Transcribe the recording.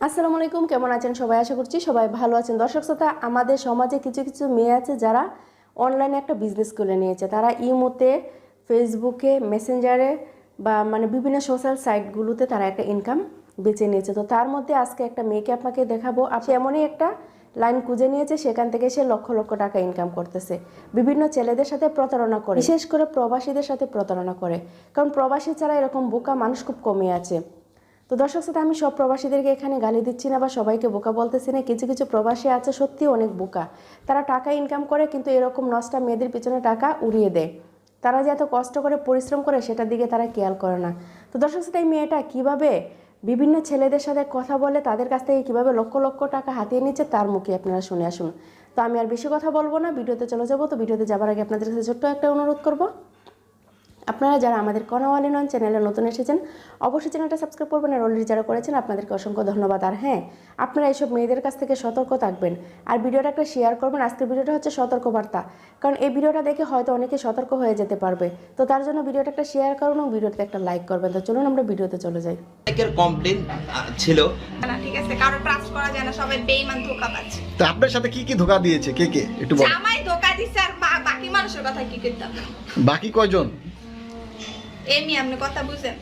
আসসালামু আলাইকুম, কেমন আছেন সবাই? আশা করছি সবাই ভালো আছেন। দর্শক শ্রোতা, আমাদের সমাজে কিছু কিছু মেয়ে আছে যারা অনলাইনে একটা বিজনেস খুলে নিয়েছে। তারা ইমোতে ফেসবুকে মেসেঞ্জারে বা মানে বিভিন্ন সোশ্যাল সাইটগুলোতে তারা একটা ইনকাম বেছে নিয়েছে। তো তার মধ্যে আজকে একটা মেয়েকে আপনাকে দেখাবো। আপনি এমনই একটা লাইন খুঁজে নিয়েছে, সেখান থেকে সে লক্ষ লক্ষ টাকা ইনকাম করতেছে। বিভিন্ন ছেলেদের সাথে প্রতারণা করে। বিশেষ করে প্রবাসীদের সাথে প্রতারণা করে। কারণ প্রবাসী ছাড়া এরকম বোকা মানুষ খুব কমে আছে। তো দর্শক সাথে আমি সব প্রবাসীদেরকে এখানে গালি দিচ্ছি না বা সবাইকে বোকা বলতেছি না। কিছু কিছু প্রবাসী আছে সত্যি অনেক বোকা। তারা টাকা ইনকাম করে, কিন্তু এরকম নষ্টা মেয়েদের পিছনে টাকা উড়িয়ে দেয়। তারা যে এত কষ্ট করে, পরিশ্রম করে, সেটার দিকে তারা খেয়াল করে না। তো দর্শক সাথে এই মেয়েটা কীভাবে বিভিন্ন ছেলেদের সাথে কথা বলে, তাদের কাছ থেকে কীভাবে লক্ষ লক্ষ টাকা হাতিয়ে নিচ্ছে, তার মুখে আপনারা শুনে আসুন। তো আমি আর বেশি কথা বলব না, ভিডিওতে চলে যাব। তো ভিডিওতে যাবার আগে আপনাদের কাছে ছোট্ট একটা অনুরোধ করব। আপনারা যারা আমাদের কনাওয়ালি নন চ্যানেলে নতুন এসেছেন অবশ্যই চ্যানেলটা সাবস্ক্রাইব করবেন আর অলরেডি যারা করেছেন আপনাদেরকে অসংখ্য ধন্যবাদ। আর হ্যাঁ আপনারা এইসব মেয়েদের কাছ থেকে সতর্ক থাকবেন আর ভিডিওটা একটা শেয়ার করবেন। আজকের ভিডিওটা হচ্ছে সতর্কবার্তা কারণ এই ভিডিওটা দেখে হয়তো অনেকে সতর্ক হয়ে যেতে পারবে। তো তার জন্য ভিডিওটা একটা শেয়ার করুন এবং ভিডিওতে একটা লাইক করবেন। তো চলুন আমরা ভিডিওতে চলে যাই। অনেকের কমপ্লেন ছিল। না ঠিক আছে কারও ট্রাস্ট করা যায় না সবাই বেইমান ধোকা পাচ্ছে। তা আপনার সাথে কি কি ধোঁকা দিয়েছে? কে কে? একটু বল। জামাই ধোকা দিছে আর বাকি মানুষের কথা কি করতাম বাকি কয়জন? এমনি আপনি কথা বুঝেন।